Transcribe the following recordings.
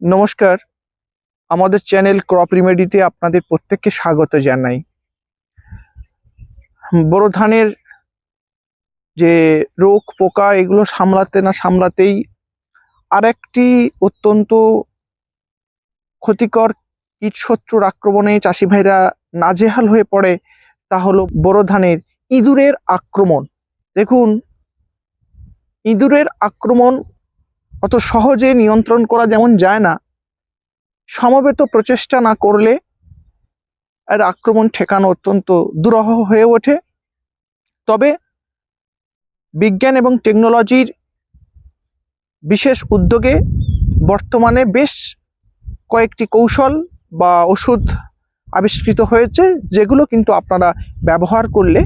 নমস্কার। আমাদের channel crop রিমেডিতে আপনাদের প্রত্যেককে স্বাগত জানাই। বোরো ধানের যে রোগ, পোকা, এগুলো সামলাতে না সামলাতেই আরেকটি অত্যন্ত ক্ষতিকর কীটশত্রুর আক্রমণে চাষি ভাইরা নাজেহাল হয়ে পড়ে, তা হলো বোরো ধানের ইঁদুরের আক্রমণ। দেখুন, ইঁদুরের আক্রমণ অত সহজে নিয়ন্ত্রণ করা যেমন যায় না, সমবেত প্রচেষ্টা না করলে এর আক্রমণ ঠেকানো অত্যন্ত দুরহ হয়ে ওঠে। তবে বিজ্ঞান এবং টেকনোলজির বিশেষ উদ্যোগে বর্তমানে বেশ কয়েকটি কৌশল বা ওষুধ আবিষ্কৃত হয়েছে, যেগুলো কিন্তু আপনারা ব্যবহার করলে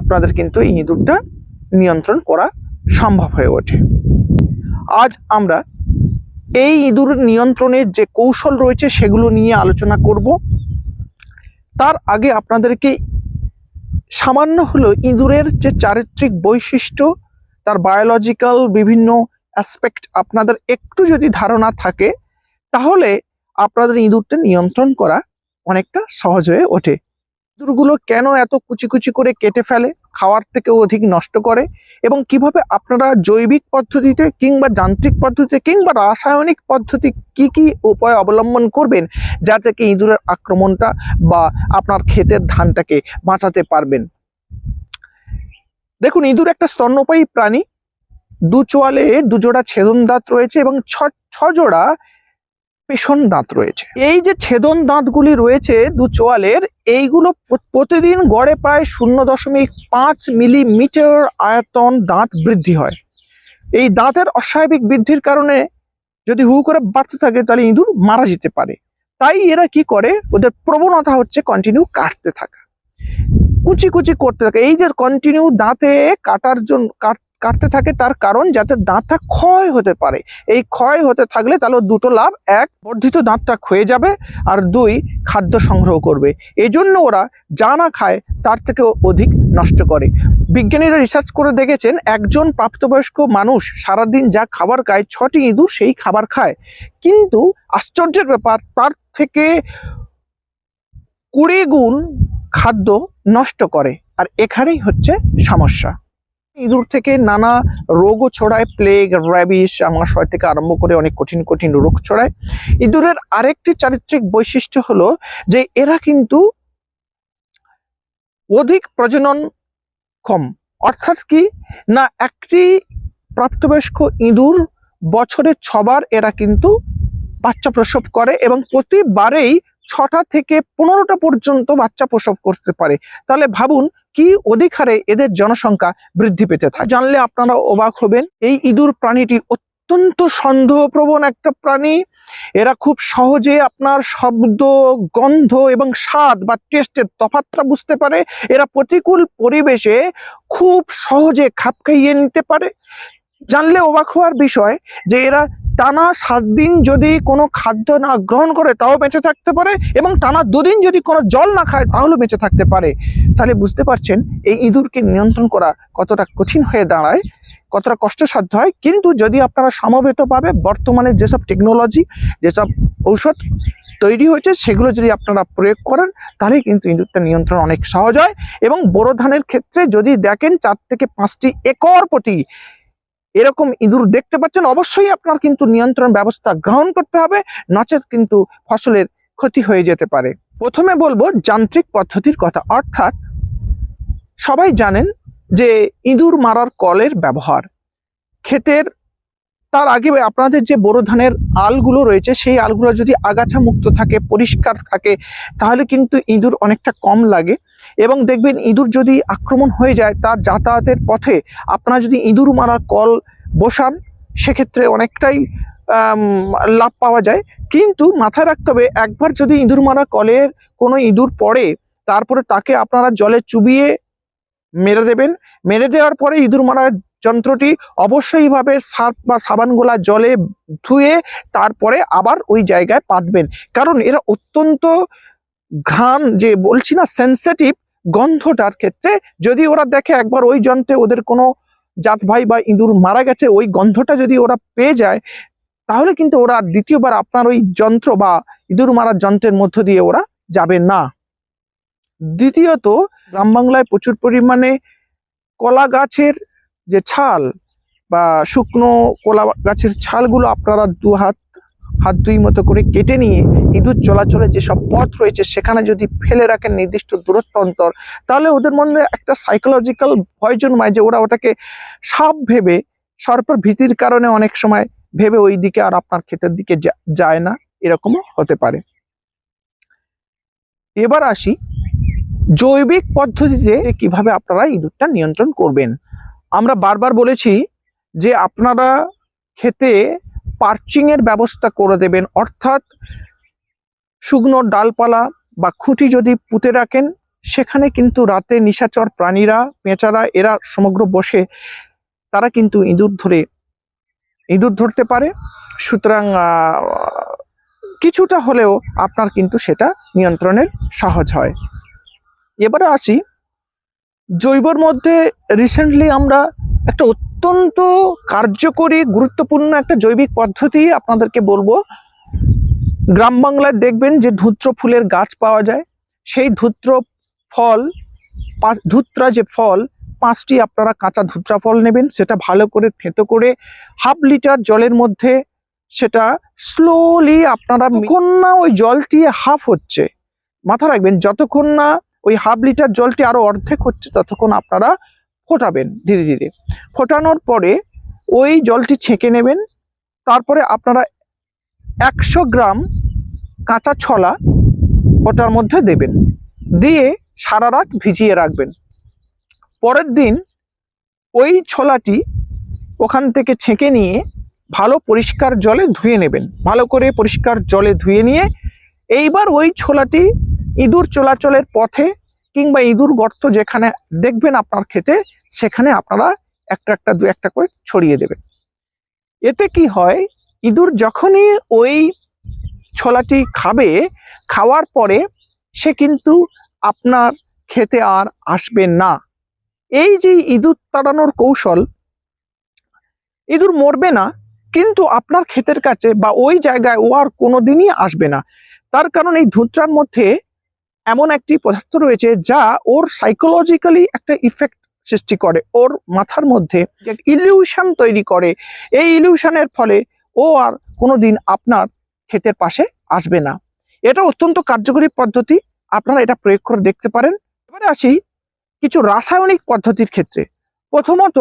আপনাদের কিন্তু এই ইঁদুরটা নিয়ন্ত্রণ করা সম্ভব হয়ে ওঠে। আজ আমরা এই ইঁদুর নিয়ন্ত্রণের যে কৌশল রয়েছে সেগুলো নিয়ে আলোচনা করব। তার আগে আপনাদেরকে সামান্য হলো ইঁদুরের যে চারিত্রিক বৈশিষ্ট্য, তার বায়োলজিক্যাল বিভিন্ন অ্যাসপেক্ট আপনাদের একটু যদি ধারণা থাকে, তাহলে আপনাদের ইঁদুরটা নিয়ন্ত্রণ করা অনেকটা সহজ হয়ে ওঠে। ইঁদুরগুলো কেন এত কুচি কুচি করে কেটে ফেলে? খাওয়ার থেকে অধিক নষ্ট করে। এবং কীভাবে আপনারা জৈবিক পদ্ধতিতে কিংবা যান্ত্রিক পদ্ধতিতে কিংবা রাসায়নিক পদ্ধতি কি কি উপায় অবলম্বন করবেন যা থেকে ইঁদুরের আক্রমণটা বা আপনার ক্ষেতের ধানটাকে বাঁচাতে পারবেন? দেখুন, ইঁদুর একটা স্তন্যপায়ী প্রাণী। দু চোয়ালে দুজোড়া ছেদন দাঁত রয়েছে এবং ছ জোড়া পেষণ দাঁত রয়েছে। এই যে ছেদন দাঁতগুলি রয়েছে দু চোয়ালের, এইগুলো প্রতিদিন গড়ে প্রায় শূন্য দশমিক পাঁচ মিলিমিটার আয়তন দাঁত বৃদ্ধি হয়। এই দাঁতের অস্বাভাবিক বৃদ্ধির কারণে যদি হু করে বাড়তে থাকে তাহলে ইঁদুর মারা যেতে পারে। তাই এরা কি করে? ওদের প্রবণতা হচ্ছে কন্টিনিউ কাটতে থাকা। কুচি কুচি করতে থাকে। এই যে কন্টিনিউ দাঁতে কাটার জন্য, কাট- কাটতে থাকে, তার কারণ যাতে দাঁতটা ক্ষয় হতে পারে। এই ক্ষয় হতে থাকলে তাহলে দুটো লাভ, এক, বর্ধিত দাঁতটা ক্ষয়ে যাবে আর দুই, খাদ্য সংগ্রহ করবে। এই জন্য ওরা যা না খায় তার থেকেও অধিক নষ্ট করে। বিজ্ঞানীরা রিসার্চ করে দেখেছেন, একজন প্রাপ্তবয়স্ক মানুষ সারাদিন যা খাবার খায়, ছটি ইঁদুর সেই খাবার খায়। কিন্তু আশ্চর্যের ব্যাপার, তার থেকে কুড়ি গুণ খাদ্য নষ্ট করে। আর এখানেই হচ্ছে সমস্যা। ইঁদুর থেকে নানা রোগও ছড়ায় প্লেগ র্যাবিস আমাশয় থেকে আরম্ভ করে অনেক কঠিন কঠিন রোগ ছড়ায়। ইঁদুরের আরেকটি চারিত্রিক বৈশিষ্ট্য হলো যে এরা কিন্তু অধিক প্রজনন কম অর্থাৎ কি? না, একটি প্রাপ্তবয়স্ক ইঁদুর বছরে ছবার এরা কিন্তু বাচ্চা প্রসব করে এবং প্রতিবারেই ছটা থেকে পনেরোটা পর্যন্ত বাচ্চা প্রসব করতে পারে। তাহলে ভাবুন কি অধিকারে এদের জনসংখ্যা বৃদ্ধি পেতে থাকে? জানলে আপনারা অবাক হবেন, এই ইঁদুর প্রাণীটি অত্যন্ত সন্দেহপ্রবণ একটা প্রাণী। এরা খুব সহজে আপনার শব্দ, গন্ধ এবং স্বাদ বা টেস্টের তফাতটা বুঝতে পারে। এরা প্রতিকূল পরিবেশে খুব সহজে খাপ খাইয়ে নিতে পারে। জানলে অবাক হওয়ার বিষয় যে এরা টানা সাত দিন যদি কোনো খাদ্য না গ্রহণ করে, তাও বেঁচে থাকতে পারে এবং টানা দুদিন যদি কোনো জল না খায় তাহলেও বেঁচে থাকতে পারে। তাহলে বুঝতে পারছেন, এই ইঁদুরকে নিয়ন্ত্রণ করা কতটা কঠিন হয়ে দাঁড়ায়, কতটা কষ্টসাধ্য হয়। কিন্তু যদি আপনারা সমবেতভাবে বর্তমানে যেসব টেকনোলজি যেসব ঔষধ তৈরি হয়েছে, সেগুলো যদি আপনারা প্রয়োগ করেন তাহলে কিন্তু ইঁদুরটা নিয়ন্ত্রণ অনেক সহজ হয়। এবং বোরো ধানের ক্ষেত্রে যদি দেখেন, চার থেকে পাঁচটি একর প্রতি এরকম ইঁদুর দেখতে পাচ্ছেন, অবশ্যই আপনার কিন্তু নিয়ন্ত্রণ ব্যবস্থা গ্রহণ করতে হবে নচেত কিন্তু ফসলের ক্ষতি হয়ে যেতে পারে। প্রথমে বলব যান্ত্রিক পদ্ধতির কথা, অর্থাৎ সবাই জানেন যে ইঁদুর মারার কলের ব্যবহার। ক্ষেতের তার আগে আপনাদের যে বোরো ধানের আলগুলো রয়েছে, সেই আলগুলো যদি আগাছা মুক্ত থাকে, পরিষ্কার থাকে, তাহলে কিন্তু ইঁদুর অনেকটা কম লাগে। এবং দেখবেন, ইঁদুর যদি আক্রমণ হয়ে যায়, তার যাতায়াতের পথে আপনারা যদি ইঁদুর মারা কল বসান, সেক্ষেত্রে অনেকটাই লাভ পাওয়া যায়। কিন্তু মাথায় রাখতে হবে, একবার যদি ইঁদুর মারা কলের কোনো ইঁদুর পড়ে, তারপরে তাকে আপনারা জলে চুবিয়ে মেরে দেবেন। মেরে দেওয়ার পরে ইঁদুর মারার যন্ত্রটি অবশ্যইভাবে সার্ফ বা সাবানগুলা জলে ধুয়ে তারপরে আবার ওই জায়গায় পাতবেন। কারণ এরা অত্যন্ত ঘ্রাণ যে বলছি না সেন্সিটিভ গন্ধটার ক্ষেত্রে যদি ওরা দেখে একবার ওই যন্ত্রে ওদের কোনো জাত ভাই বা ইঁদুর মারা গেছে, ওই গন্ধটা যদি ওরা পেয়ে যায়, তাহলে কিন্তু ওরা দ্বিতীয়বার আপনার ওই যন্ত্র বা ইঁদুর মারার যন্ত্রের মধ্য দিয়ে ওরা যাবে না। দ্বিতীয়ত গ্রাম বাংলায় প্রচুর পরিমাণে কলা গাছের যে ছাল বা শুকনো কলা গাছের ছালগুলো আপনারা দু হাত হাত দুই মতো করে কেটে নিয়ে ইঁদুর চলাচলের যেসব পথ রয়েছে, সেখানে যদি ফেলে রাখেন নির্দিষ্ট দূরত্ব অন্তর, তাহলে ওদের মধ্যে একটা সাইকোলজিক্যাল ভয় জন্মায় যে ওরা ওটাকে সাপ ভেবে সর্পের ভীতির কারণে অনেক সময় ভেবে ওই দিকে আর আপনার ক্ষেতের দিকে যায় না। এরকমও হতে পারে। এবার আসি জৈবিক পদ্ধতিতে কীভাবে আপনারা ইঁদুরটা নিয়ন্ত্রণ করবেন। আমরা বারবার বলেছি যে আপনারা খেতে পার্চিংয়ের ব্যবস্থা করে দেবেন, অর্থাৎ শুকনো ডালপালা বা খুঁটি যদি পুঁতে রাখেন, সেখানে কিন্তু রাতে নিশাচর প্রাণীরা, পেঁচারা, এরা সমগ্র বসে, তারা কিন্তু ইঁদুর ধরে, ইঁদুর ধরতে পারে। সুতরাং কিছুটা হলেও আপনার কিন্তু সেটা নিয়ন্ত্রণের সহজ হয়। এবারে আসি জৈবর মধ্যে রিসেন্টলি আমরা একটা অত্যন্ত কার্যকরী গুরুত্বপূর্ণ একটা জৈবিক পদ্ধতি আপনাদেরকে বলব। গ্রাম বাংলায় দেখবেন যে ধূত্র ফুলের গাছ পাওয়া যায়। সেই ধূত্র ফল পাঁচ- ধূত্রা যে ফল পাঁচটি আপনারা কাঁচা ধূত্রা ফল নেবেন সেটা ভালো করে থেতো করে হাফ লিটার জলের মধ্যে সেটা স্লোলি আপনারা যতক্ষণ না ওই জলটি হাফ হচ্ছে। মাথা রাখবেন যতক্ষণ না ওই হাফ লিটার জলটি আরও অর্ধেক হচ্ছে ততক্ষণ আপনারা ফোটাবেন ধীরে ধীরে। ফোটানোর পরে ওই জলটি ছেঁকে নেবেন। তারপরে আপনারা একশো গ্রাম কাঁচা ছলা ওটার মধ্যে দেবেন। দিয়ে সারা রাত ভিজিয়ে রাখবেন। পরের দিন ওই ছোলাটি ওখান থেকে ছেঁকে নিয়ে ভালো পরিষ্কার জলে ধুয়ে নেবেন। ভালো করে পরিষ্কার জলে ধুয়ে নিয়ে এইবার ওই ছোলাটি ইঁদুর চলাচলের পথে কিংবা ইঁদুর গর্ত যেখানে দেখবেন আপনার খেতে সেখানে আপনারা একটা একটা, দু একটা করে ছড়িয়ে দেবেন। এতে কি হয়, ইঁদুর যখনই ওই ছোলাটি খাবে, খাওয়ার পরে সে কিন্তু আপনার খেতে আর আসবে না। এই যে ইঁদুর তাড়ানোর কৌশল, ইঁদুর মরবে না, কিন্তু আপনার ক্ষেতের কাছে বা ওই জায়গায় ও আর কোনোদিনই আসবে না। তার কারণ এই ধূত্রার মধ্যে এমন একটি পদার্থ রয়েছে যা ওর সাইকোলজিক্যালি একটা ইফেক্ট সৃষ্টি করে, ওর মাথার মধ্যে ইলিউশন তৈরি করে। এই ইলিউশনের ফলে ও আর কোনোদিন আপনার ক্ষেতের পাশে আসবে না। এটা অত্যন্ত কার্যকরী পদ্ধতি, আপনারা এটা প্রয়োগ করে দেখতে পারেন। এবারে আসি কিছু রাসায়নিক পদ্ধতির ক্ষেত্রে। প্রথমত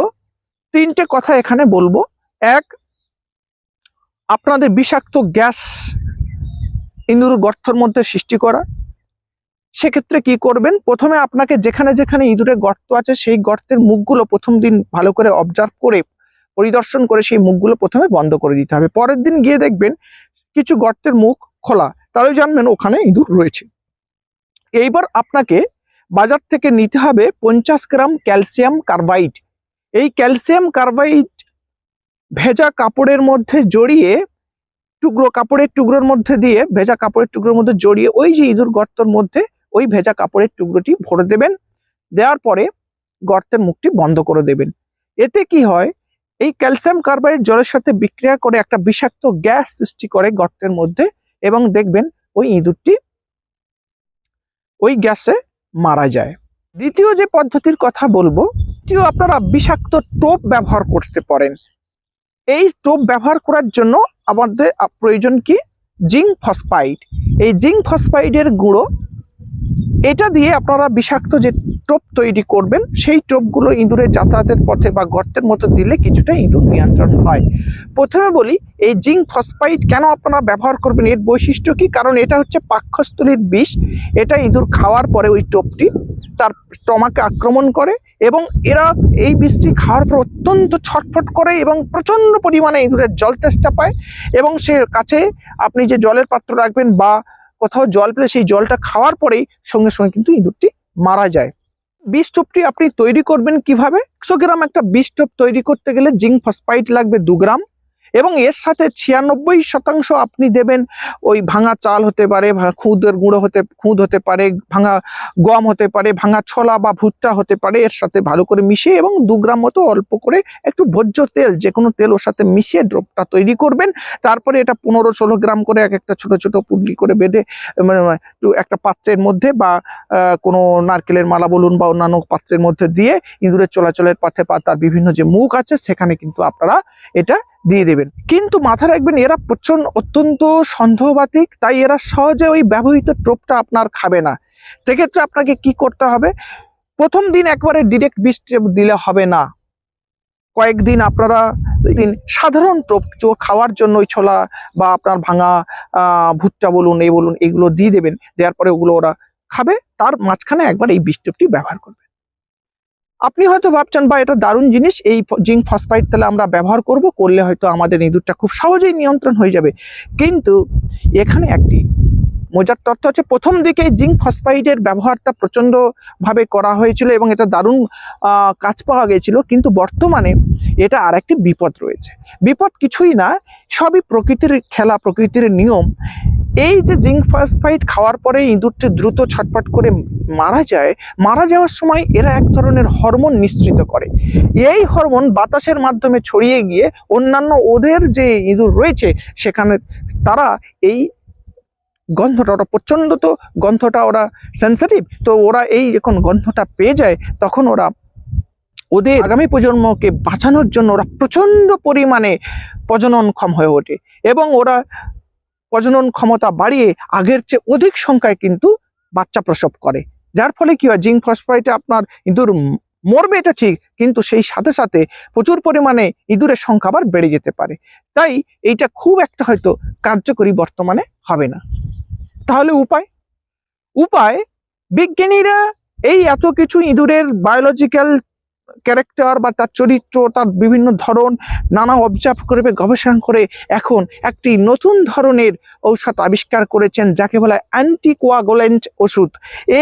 তিনটে কথা এখানে বলব। এক, আপনাদের বিষাক্ত গ্যাস ইঁদুর গর্তের মধ্যে সৃষ্টি করা। সেক্ষেত্রে কি করবেন? প্রথমে আপনাকে যেখানে যেখানে ইঁদুরের গর্ত আছে, সেই গর্তের মুখগুলো প্রথম দিন ভালো করে অবজার্ভ করে, পরিদর্শন করে সেই মুখগুলো প্রথমে বন্ধ করে দিতে হবে। পরের দিন গিয়ে দেখবেন কিছু গর্তের মুখ খোলা, তাহলে জানবেন ওখানে ইঁদুর রয়েছে। এইবার আপনাকে বাজার থেকে নিতে হবে পঞ্চাশ গ্রাম ক্যালসিয়াম কার্বাইড। এই ক্যালসিয়াম কার্বাইড ভেজা কাপড়ের মধ্যে জড়িয়ে, টুকরো কাপড়ের টুকরোর মধ্যে দিয়ে, ভেজা কাপড়ের টুকরোর মধ্যে জড়িয়ে ওই যে ইঁদুর গর্তর মধ্যে ওই ভেজা কাপড়ের টুকরোটি ভরে দেবেন। দেওয়ার পরে গর্তের মুখটি বন্ধ করে দেবেন। এতে কি হয়? এই ক্যালসিয়াম কার্বাইড জলের সাথে বিক্রিয়া করে একটা বিষাক্ত গ্যাস সৃষ্টি করে গর্তের মধ্যে এবং দেখবেন ওই ইঁদুরটি ওই গ্যাসে মারা যায়। দ্বিতীয় যে পদ্ধতির কথা বলব দ্বিতীয় আপনারা বিষাক্ত টোপ ব্যবহার করতে পারেন। এই টোপ ব্যবহার করার জন্য আমাদের প্রয়োজন কি? Zinc phosphide. এই জিঙ্ক ফসফাইডের গুঁড়ো এটা দিয়ে আপনারা বিষাক্ত যে টোপ তৈরি করবেন, সেই টোপগুলো ইঁদুরের যাতায়াতের পথে বা গর্তের মতো দিলে কিছুটা ইঁদুর নিয়ন্ত্রণ হয়। প্রথমে বলি, এই জিঙ্ক ফসফাইড কেন আপনারা ব্যবহার করবেন? এর বৈশিষ্ট্য কি? কারণ এটা হচ্ছে পাক্ষস্থলীর বিষ। এটা ইঁদুর খাওয়ার পরে ওই টোপটি তার স্টমাকে আক্রমণ করে এবং এরা এই বিষটি খাওয়ার পর অত্যন্ত ছটফট করে এবং প্রচণ্ড পরিমাণে ইঁদুরের জল তেষ্টা পায় এবং সে কাছে আপনি যে জলের পাত্র রাখবেন বা কোথাও জল পেলে সেই জলটা খাওয়ার পরেই সঙ্গে সঙ্গে কিন্তু ইঁদুরটি মারা যায়। বিষ টোপটি আপনি তৈরি করবেন কীভাবে? একশো গ্রাম একটা বিষ টোপ তৈরি করতে গেলে জিঙ্ক ফসফাইট লাগবে দু গ্রাম। এবং এর সাথে ছিয়ানব্বই শতাংশ আপনি দেবেন ওই ভাঙা চাল হতে পারে খুদের গুঁড়ো হতে, খুদ হতে পারে, ভাঙা গম হতে পারে, ভাঙা ছোলা বা ভুট্টা হতে পারে, এর সাথে ভালো করে মিশিয়ে এবং দু গ্রাম মতো অল্প করে একটু ভোজ্য তেল যে কোনো তেল ওর সাথে মিশিয়ে ড্রপটা তৈরি করবেন। তারপরে এটা পনেরো ষোলো গ্রাম করে এক একটা ছোট ছোট পুডলি করে বেঁধে একটা পাত্রের মধ্যে বা কোনো নারকেলের মালা বলুন বা অন্যান্য পাত্রের মধ্যে দিয়ে ইঁদুরের চলাচলের পথে বা তার বিভিন্ন যে মুখ আছে সেখানে কিন্তু আপনারা এটা দিয়ে দেবেন। কিন্তু মাথায় রাখবেন, এরা প্রচণ্ড অত্যন্ত সন্দেহবাতিক, তাই এরা সহজে ওই ব্যবহৃত টোপটা আপনার খাবে না। সেক্ষেত্রে আপনাকে কি করতে হবে, প্রথম দিন একবারে ডিরেক্ট বিষ দিলে হবে না। কয়েকদিন আপনারা সাধারণ টোপ খাওয়ার জন্য ওই ছোলা বা আপনার ভাঙা ভুট্টা বলুন, এই বলুন, এগুলো দিয়ে দেবেন। দেওয়ার পরে ওগুলো ওরা খাবে, তার মাঝখানে একবার এই বিষ টেপটি ব্যবহার করবে। আপনি হয়তো ভাবছেন বা এটা দারুণ জিনিস, এই জিঙ্ক ফসফাইড তাহলে আমরা ব্যবহার করব, করলে হয়তো আমাদের ইঁদুরটা খুব সহজেই নিয়ন্ত্রণ হয়ে যাবে। কিন্তু এখানে একটি মজার তথ্য হচ্ছে প্রথম দিকে জিঙ্ক ফসফাইডের ব্যবহারটা প্রচণ্ড ভাবে করা হয়েছিল এবং এটা দারুণ কাজ পাওয়া গিয়েছিল কিন্তু বর্তমানে এটা আর একটি বিপদ রয়েছে। বিপদ কিছুই না, সবই প্রকৃতির খেলা, প্রকৃতির নিয়ম। এই যে জিঙ্ক ফসফাইড খাওয়ার পরে ইঁদুরটি দ্রুত ছটপট করে মারা যায়, মারা যাওয়ার সময় এরা এক ধরনের হরমোন নিঃসৃত করে। এই হরমোন বাতাসের মাধ্যমে ছড়িয়ে গিয়ে অন্যান্য ওদের যে ইঁদুর রয়েছে, সেখানে তারা এই গন্ধটা, ওরা প্রচণ্ড তো গন্ধটা, ওরা সেন্সিটিভ তো ওরা এই যখন গন্ধটা পেয়ে যায়, তখন ওরা ওদের আগামী প্রজন্মকে বাঁচানোর জন্য ওরা প্রচণ্ড পরিমাণে প্রজননক্ষম হয়ে ওঠে এবং ওরা প্রজনন ক্ষমতা বাড়িয়ে আগের চেয়ে অধিক সংখ্যায় কিন্তু বাচ্চা প্রসব করে। যার ফলে কি হয়, জিঙ্ক ফসফাইটে আপনার ইঁদুর মরবে এটা ঠিক, কিন্তু সেই সাথে সাথে প্রচুর পরিমাণে ইঁদুরের সংখ্যা আবার বেড়ে যেতে পারে। তাই এইটা খুব একটা হয়তো কার্যকরী বর্তমানে হবে না। তাহলে উপায়? উপায়, বিজ্ঞানীরা এই এত কিছু ইঁদুরের বায়োলজিক্যাল ক্যারেক্টার বা তার চরিত্র, তার বিভিন্ন ধরন, নানা অবজার্ভ করবে, গবেষণা করে এখন একটি নতুন ধরনের ঔষধ আবিষ্কার করেছেন যাকে বলা হয় অ্যান্টিকোয়াগুলেন্ট ওষুধ।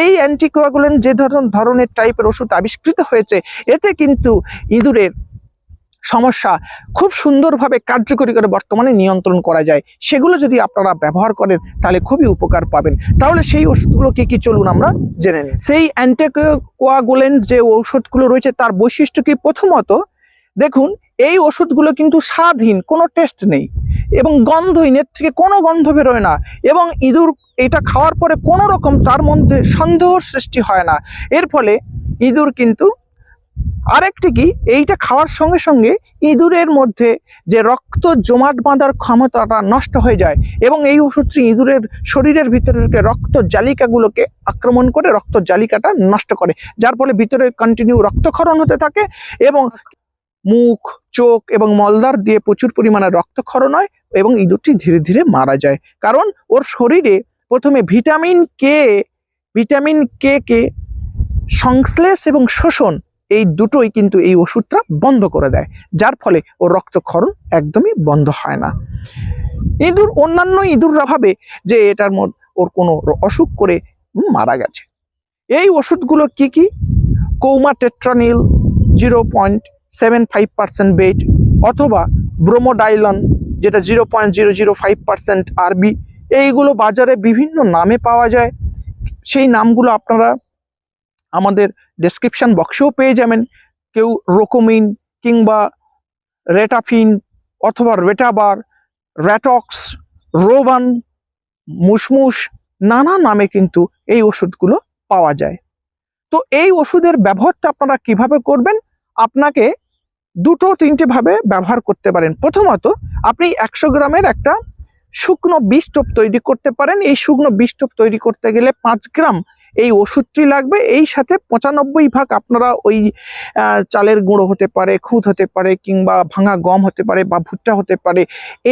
এই অ্যান্টিকোয়াগুলেন্ট যে ধরন, ধরনের টাইপের ওষুধ আবিষ্কৃত হয়েছে, এতে কিন্তু ইঁদুরের সমস্যা খুব সুন্দরভাবে কার্যকরী করে বর্তমানে নিয়ন্ত্রণ করা যায়। সেগুলো যদি আপনারা ব্যবহার করেন, তাহলে খুবই উপকার পাবেন। তাহলে সেই ওষুধগুলো কি কি চলুন আমরা জেনে নিই। সেই অ্যান্টিকোয়াগুলেন্ট যে ঔষধগুলো রয়েছে, তার বৈশিষ্ট্য কি? প্রথমত, দেখুন, এই ওষুধগুলো কিন্তু স্বাদহীন কোনো টেস্ট নেই এবং গন্ধহীন এর থেকে কোনো গন্ধ বেরোয় না এবং ইঁদুর এটা খাওয়ার পরে কোনো রকম তার মধ্যে সন্দেহ সৃষ্টি হয় না। এর ফলে ইঁদুর কিন্তু আরেকটি কি? এইটা খাওয়ার সঙ্গে সঙ্গে ইঁদুরের মধ্যে যে রক্ত জমাট বাঁধার ক্ষমতাটা নষ্ট হয়ে যায় এবং এই ওষুধটি ইঁদুরের শরীরের ভিতরে রক্ত জালিকাগুলোকে আক্রমণ করে রক্ত জালিকাটা নষ্ট করে। যার ফলে ভিতরে কন্টিনিউ রক্তক্ষরণ হতে থাকে এবং মুখ, চোখ এবং মলদার দিয়ে প্রচুর পরিমাণে রক্তক্ষরণ হয় এবং ইঁদুরটি ধীরে ধীরে মারা যায়। কারণ ওর শরীরে প্রথমে ভিটামিন কে ভিটামিন কে কে সংশ্লেষ এবং শোষণ এই দুটোই কিন্তু এই ওষুধটা বন্ধ করে দেয়, যার ফলে ওর রক্তক্ষরণ একদমই বন্ধ হয় না। ইঁদুর অন্যান্য ইঁদুররা ভাবে যে এটার মধ্যে ওর কোনো অসুখ করে মারা গেছে। এই ওষুধগুলো কি কি? কৌমা টেট্রানিল zero point seven five percent bed অথবা ব্রোমোডাইলন যেটা zero point zero zero five percent আরবি, এইগুলো বাজারে বিভিন্ন নামে পাওয়া যায়। সেই নামগুলো আপনারা আমাদের ডেসক্রিপশন বক্সেও পেয়ে যাবেন। কেউ রোকোমিন কিংবা রেটাফিন অথবা রেটাবার, র্যাটক্স, রোবান মুসমুস নানা নামে কিন্তু এই ওষুধগুলো পাওয়া যায়। তো এই ওষুধের ব্যবহারটা আপনারা কীভাবে করবেন? আপনাকে দুটো তিনটে ভাবে ব্যবহার করতে পারেন। প্রথমত, আপনি একশো গ্রামের একটা শুকনো বিষ টোপ তৈরি করতে পারেন। এই শুকনো বিষ টোপ তৈরি করতে গেলে পাঁচ গ্রাম এই ওষুধটি লাগবে। এই সাথে পঁচানব্বই ভাগ আপনারা ওই চালের গুঁড়ো হতে পারে, খুদ হতে পারে কিংবা ভাঙা গম হতে পারে বা ভুট্টা হতে পারে,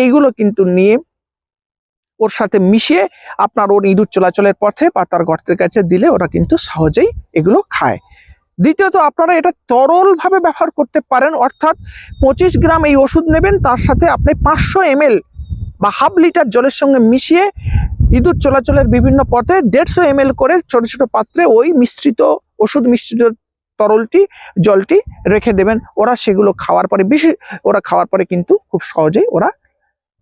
এইগুলো কিন্তু নিয়ে ওর সাথে মিশিয়ে আপনার ওর ইঁদুর চলাচলের পথে বা তার গর্তের কাছে দিলে ওরা কিন্তু সহজেই এগুলো খায়। দ্বিতীয়ত আপনারা এটা তরলভাবে ব্যবহার করতে পারেন, অর্থাৎ পঁচিশ গ্রাম এই ওষুধ নেবেন, তার সাথে আপনি পাঁচশো এমএল বা হাফ লিটার জলের সঙ্গে মিশিয়ে ইঁদুর চলাচলের বিভিন্ন পথে দেড়শো এমএল করে ছোট ছোট পাত্রে ওই মিশ্রিত ওষুধ মিশ্রিত তরলটি, জলটি রেখে দেবেন। ওরা সেগুলো খাওয়ার পরে বেশি ওরা খাওয়ার পরে কিন্তু খুব সহজেই ওরা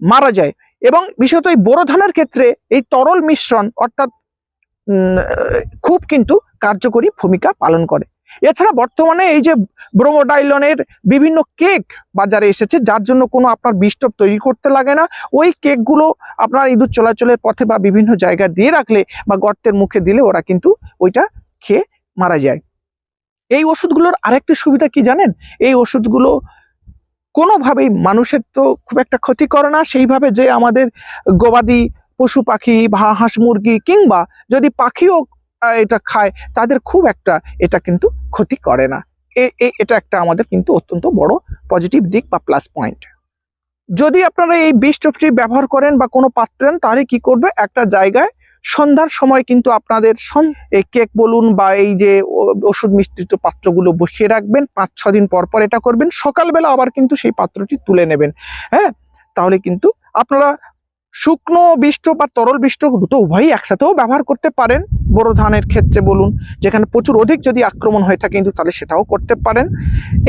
মারা যায়। এবং বিশেষত এই বোরো ধানের ক্ষেত্রে এই তরল মিশ্রণ অর্থাৎ খুব কিন্তু কার্যকরী ভূমিকা পালন করে। এছাড়া বর্তমানে এই যে ব্রোমোডাইলনের বিভিন্ন কেক বাজারে এসেছে, যার জন্য কোনো আপনার বিস্টপ তৈরি করতে লাগে না। ওই কেকগুলো আপনার ইঁদুর চলাচলের পথে বা বিভিন্ন জায়গায় দিয়ে রাখলে বা গর্তের মুখে দিলে ওরা কিন্তু ওইটা খেয়ে মারা যায়। এই ওষুধগুলোর আরেকটি সুবিধা কি জানেন? এই ওষুধগুলো কোনোভাবেই মানুষের তো খুব একটা ক্ষতি করে না। সেইভাবে যে আমাদের গবাদি পশু পাখি বা হাঁস মুরগি কিংবা যদি পাখিও এটা খায়, তাদের খুব একটা এটা কিন্তু ক্ষতি করে না। এটা একটা আমাদের কিন্তু অত্যন্ত বড় পজিটিভ দিক বা প্লাস পয়েন্ট যদি আপনারা এই বিস্টপটি ব্যবহার করেন বা কোনো পাত্র নেন তাহলে কি করবে? একটা জায়গায় সন্ধ্যার সময় কিন্তু আপনাদের এই কেক বলুন বা এই যে ওষুধ মিশ্রিত পাত্রগুলো বসিয়ে রাখবেন, পাঁচ, ছ দিন পর পর এটা করবেন, সকালবেলা আবার কিন্তু সেই পাত্রটি তুলে নেবেন। হ্যাঁ? তাহলে কিন্তু আপনারা শুকনো বিষ্ট বা তরল বিষ্ট দুটো উভয়ই একসাথেও ব্যবহার করতে পারেন। বড় ধানের ক্ষেত্রে বলুন, যেখানে প্রচুর অধিক যদি আক্রমণ হয়ে থাকে কিন্তু তাহলে সেটাও করতে পারেন।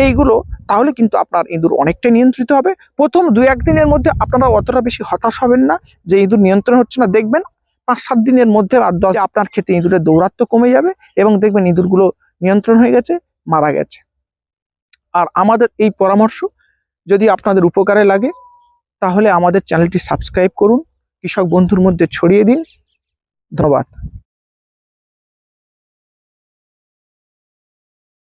এইগুলো, তাহলে কিন্তু আপনার ইঁদুর অনেকটাই নিয়ন্ত্রিত হবে। প্রথম দু একদিনের মধ্যে আপনারা অতটা বেশি হতাশ হবেন না, যে ইঁদুর নিয়ন্ত্রণ হচ্ছে না। দেখবেন পাঁচ সাত দিনের মধ্যে আর দশ আপনার ক্ষেত্রে ইঁদুরের দৌরাত্ম কমে যাবে এবং দেখবেন ইঁদুরগুলো নিয়ন্ত্রণ হয়ে গেছে, মারা গেছে। আর আমাদের এই পরামর্শ যদি আপনাদের উপকারে লাগে তাহলে আমাদের চ্যানেলটি সাবস্ক্রাইব করুন। কৃষক বন্ধুর মধ্যে ছড়িয়ে দিন। ধন্যবাদ।